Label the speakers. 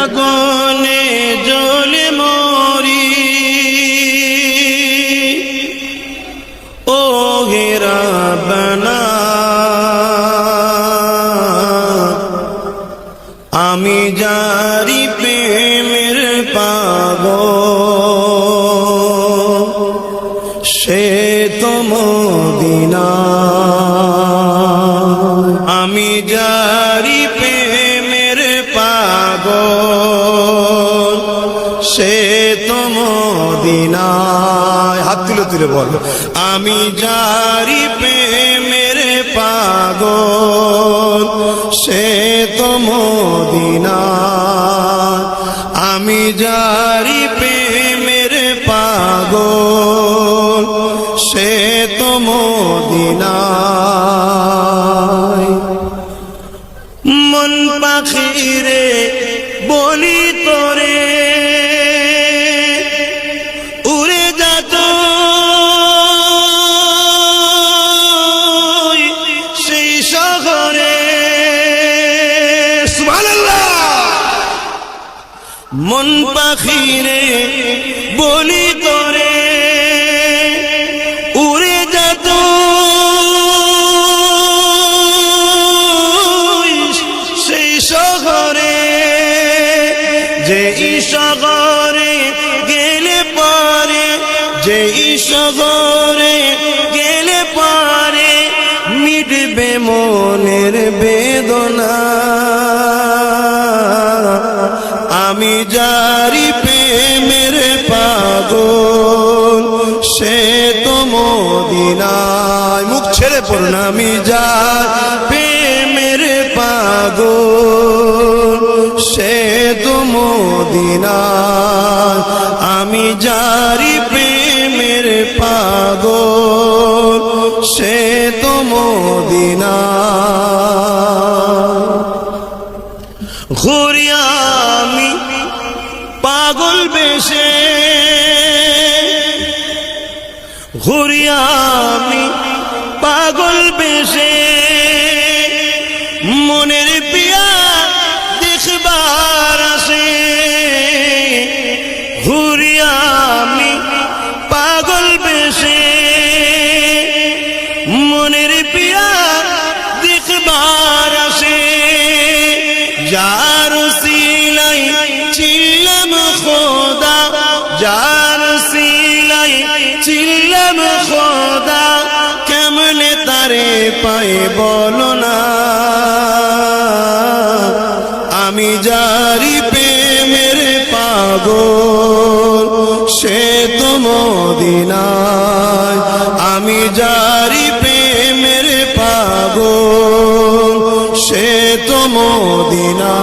Speaker 1: আগুনে জ্বলে মরি। ও হেরাবনা আমি জারি প্রেমের পাব সে তো মদিনা। সে তো মদিনায়। হাত তুলে তুলে বল। আমি জারি মেরে পাগল, সে তো মদিনায়। আমি জারি প্রেমের পাগল, সে তো মদিনায়। মন পাখিরে মন পাখিরে বলি তোরে উড়ে যেত সেই শহরে, যে শহরে গেলে পারে, যে শহরে গেলে পারে, মিটবে মনের বেদনা। সে তো মদিনায়। মুখ ছেড়ে পড়ুন আমি যার প্রেমের পাগল। সে তো মদিনায়, আমি জারি প্রেমের পাগল। সে তো মদিনায়। ঘুরি আমি পাগল বেশে। ঘুরি আমি পাগল বেশে। মনের পিয়া দেখবার আসে। ঘুরি আমি পাগল বেশে। মনের পিয়া দেখবার আসে। যার সিলাই চিল্লাম খোদা, যার সিলাই চিল্লাম খোদা, কেমনে তারে পায়ে বলো না? আমি জারি প্রেমের পাগল, সে তো আমি জারি প্রেমের পাগল, সে তো মদিনা